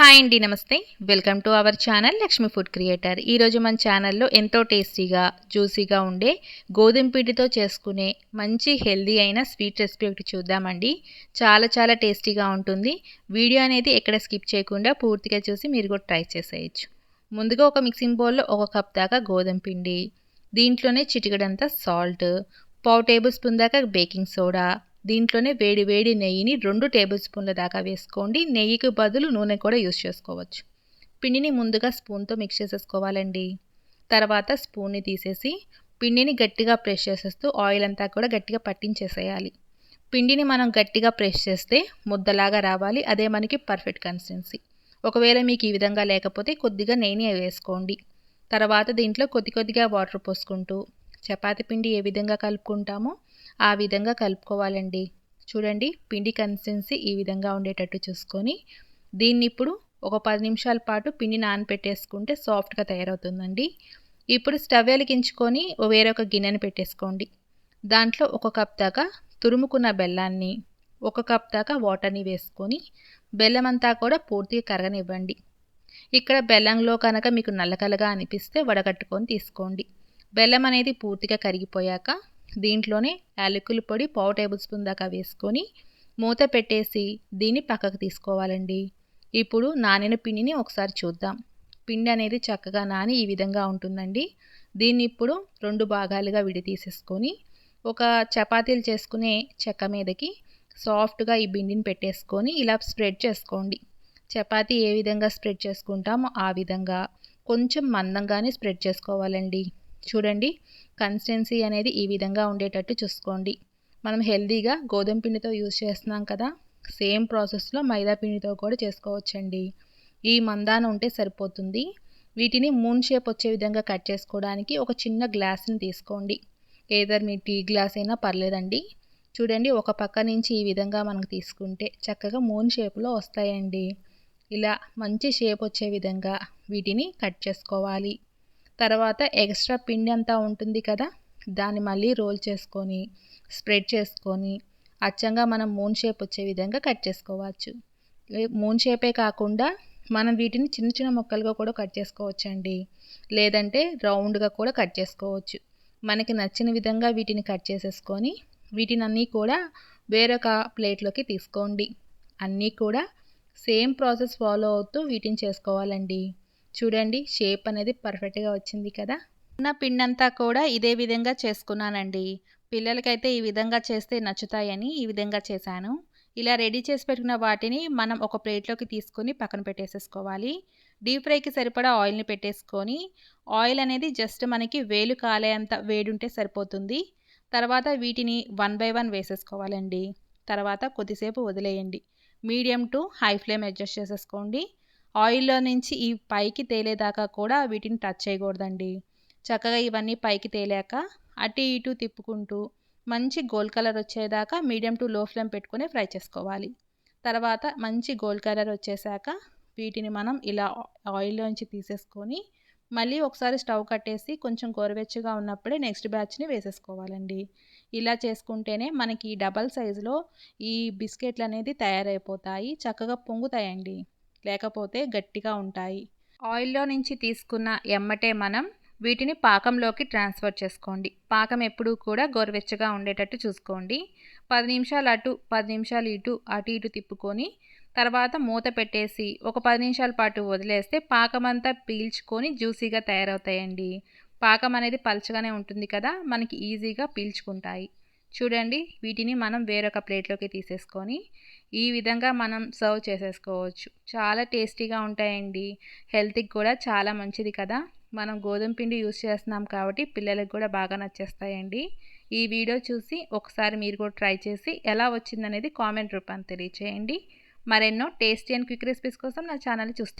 Hi అండి నమస్తే. Welcome to our channel Lakshmi food creator. ఈరోజు మన ఛానల్లో ఎంతో టేస్టీగా జ్యూసీగా ఉండే గోధుమ పిండితో చేసుకునే మంచి హెల్దీ అయిన స్వీట్ రెసిపీ ఒకటి చూద్దామండి. చాలా చాలా టేస్టీగా ఉంటుంది. వీడియో అనేది ఎక్కడ స్కిప్ చేయకుండా పూర్తిగా చూసి మీరు కూడా ట్రై చేసేయచ్చు. ముందుగా ఒక మిక్సింగ్ బౌల్లో ఒక కప్ దాకా గోధుమ పిండి దీంట్లోనే చిటికడంతా సాల్ట్ పావు టేబుల్ స్పూన్ దాకా బేకింగ్ సోడా దీంట్లోనే వేడి వేడి నెయ్యిని రెండు టేబుల్ స్పూన్ల దాకా వేసుకోండి. నెయ్యికి బదులు నూనె కూడా యూస్ చేసుకోవచ్చు. పిండిని ముందుగా స్పూన్తో మిక్స్ చేసేసుకోవాలండి. తర్వాత స్పూన్ని తీసేసి పిండిని గట్టిగా ప్రెస్ చేసేస్తూ ఆయిల్ అంతా కూడా గట్టిగా పట్టించేసేయాలి. పిండిని మనం గట్టిగా ప్రెస్ చేస్తే ముద్దలాగా రావాలి. అదే మనకి పర్ఫెక్ట్ కన్సిస్టెన్సీ ఒకవేళ మీకు ఈ విధంగా లేకపోతే కొద్దిగా నెయ్యిని వేసుకోండి. తర్వాత దీంట్లో కొద్ది కొద్దిగా వాటర్ పోసుకుంటూ చపాతి పిండి ఏ విధంగా కలుపుకుంటామో ఆ విధంగా కలుపుకోవాలండి. చూడండి పిండి కన్సిస్టెన్సీ ఈ విధంగా ఉండేటట్టు చూసుకొని దీన్ని ఇప్పుడు ఒక పది నిమిషాల పాటు పిండి నానపెట్టేసుకుంటే సాఫ్ట్గా తయారవుతుందండి. ఇప్పుడు స్టవ్ వెలిగించుకొని వేరొక గిన్నెని పెట్టేసుకోండి. దాంట్లో ఒక కప్ దాకా తురుముకున్న బెల్లాన్ని ఒక కప్ దాకా వాటర్ని వేసుకొని బెల్లం అంతా కూడా పూర్తిగా కరగనివ్వండి. ఇక్కడ బెల్లంలో కనుక మీకు నల్లకలగా అనిపిస్తే వడగట్టుకొని తీసుకోండి. బెల్లం అనేది పూర్తిగా కరిగిపోయాక దీంట్లోనే యాలకుల పొడి పావు టేబుల్ స్పూన్ దాకా వేసుకొని మూత పెట్టేసి దీన్ని పక్కకు తీసుకోవాలండి. ఇప్పుడు నానిన పిండిని ఒకసారి చూద్దాం. పిండి అనేది చక్కగా నాని ఈ విధంగా ఉంటుందండి. దీన్ని ఇప్పుడు రెండు భాగాలుగా విడి తీసేసుకొని ఒక చపాతీలు చేసుకునే చెక్క మీదకి సాఫ్ట్గా ఈ పిండిని పెట్టేసుకొని ఇలా స్ప్రెడ్ చేసుకోండి. చపాతీ ఏ విధంగా స్ప్రెడ్ చేసుకుంటామో ఆ విధంగా కొంచెం మందంగానే స్ప్రెడ్ చేసుకోవాలండి. చూడండి. కన్సిస్టెన్సీ అనేది ఈ విధంగా ఉండేటట్టు చూసుకోండి. మనం హెల్దీగా గోధుమ పిండితో యూజ్ చేస్తున్నాం కదా సేమ్ ప్రాసెస్లో మైదా పిండితో కూడా చేసుకోవచ్చండి. ఈ మందాన ఉంటే సరిపోతుంది. వీటిని మూన్ షేప్ వచ్చే విధంగా కట్ చేసుకోవడానికి ఒక చిన్న గ్లాస్ని తీసుకోండి. ఏదర్ మీ టీ గ్లాస్ అయినా పర్లేదండి. చూడండి ఒక పక్క నుంచి ఈ విధంగా మనకు తీసుకుంటే చక్కగా మూన్ షేప్లో వస్తాయండి. ఇలా మంచి షేప్ వచ్చే విధంగా వీటిని కట్ చేసుకోవాలి. తర్వాత ఎక్స్ట్రా పిండి అంతా ఉంటుంది కదా దాన్ని మళ్ళీ రోల్ చేసుకొని స్ప్రెడ్ చేసుకొని అచ్చంగా మనం మూన్ షేప్ వచ్చే విధంగా కట్ చేసుకోవచ్చు. మూన్ షేపే కాకుండా మనం వీటిని చిన్న చిన్న ముక్కలుగా కూడా కట్ చేసుకోవచ్చు అండి లేదంటే రౌండ్గా కూడా కట్ చేసుకోవచ్చు. మనకి నచ్చిన విధంగా వీటిని కట్ చేసేసుకొని వీటిని అన్నీ కూడా వేరొక ప్లేట్లోకి తీసుకోండి. అన్నీ కూడా సేమ్ ప్రాసెస్ ఫాలో అవుతూ వీటిని చేసుకోవాలండి. చూడండి షేప్ అనేది పర్ఫెక్ట్గా వచ్చింది కదా. ఉన్న పిండంతా అంతా కూడా ఇదే విధంగా చేసుకున్నానండి. పిల్లలకైతే ఈ విధంగా చేస్తే నచ్చుతాయని ఈ విధంగా చేశాను. ఇలా రెడీ చేసి పెట్టుకున్న వాటిని మనం ఒక ప్లేట్లోకి తీసుకొని పక్కన పెట్టేసేసుకోవాలి. డీప్ ఫ్రైకి సరిపడా ఆయిల్ని పెట్టేసుకొని ఆయిల్ అనేది జస్ట్ మనకి వేలు కాలేంత వేడుంటే సరిపోతుంది. తర్వాత వీటిని వన్ బై వన్ వేసేసుకోవాలండి. తర్వాత కొద్దిసేపు వదిలేయండి. Medium to high flame adjust చేసేసుకోండి. ఆయిల్లో నుంచి ఈ పైకి తేలేదాకా కూడా వీటిని టచ్ చేయకూడదండి. చక్కగా ఇవన్నీ పైకి తేలాక అటు ఇటు తిప్పుకుంటూ మంచి గోల్డ్ కలర్ వచ్చేదాకా మీడియం టు లో ఫ్లేమ్ పెట్టుకుని ఫ్రై చేసుకోవాలి. తర్వాత మంచి గోల్డ్ కలర్ వచ్చేసాక వీటిని మనం ఇలా ఆయిల్లోంచి తీసేసుకొని మళ్ళీ ఒకసారి స్టవ్ కట్టేసి కొంచెం గోరువెచ్చగా ఉన్నప్పుడే నెక్స్ట్ బ్యాచ్ని వేసేసుకోవాలండి. ఇలా చేసుకుంటేనే మనకి డబల్ సైజులో ఈ బిస్కెట్లు అనేది తయారైపోతాయి. చక్కగా పొంగుతాయండి. లేకపోతే గట్టిగా ఉంటాయి. ఆయిల్లో నుంచి తీసుకున్న ఎమ్మటే మనం వీటిని పాకంలోకి ట్రాన్స్ఫర్ చేసుకోండి. పాకం ఎప్పుడూ కూడా గోరువెచ్చగా ఉండేటట్టు చూసుకోండి. పది నిమిషాలు అటు పది నిమిషాలు ఇటు అటు ఇటు తిప్పుకొని తర్వాత మూత పెట్టేసి ఒక పది నిమిషాల పాటు వదిలేస్తే పాకం అంతా పీల్చుకొని జ్యూసీగా తయారవుతాయండి. పాకం అనేది పలచగానే ఉంటుంది కదా మనకి ఈజీగా పీల్చుకుంటాయి. చూడండి వీటిని మనం వేరొక ప్లేట్లోకి తీసేసుకొని ఈ విధంగా మనం సర్వ్ చేసేసుకోవచ్చు. చాలా టేస్టీగా ఉంటాయండి. హెల్త్కి కూడా చాలా మంచిది కదా. మనం గోధుమ పిండి యూస్ చేస్తున్నాం కాబట్టి పిల్లలకు కూడా బాగా నచ్చేస్తాయండి. ఈ వీడియో చూసి ఒకసారి మీరు కూడా ట్రై చేసి ఎలా వచ్చిందనేది కామెంట్ రూపాన్ని తెలియచేయండి. మరెన్నో టేస్టీ అండ్ క్విక్ రెసిపీస్ కోసం నా ఛానల్ చూస్తాను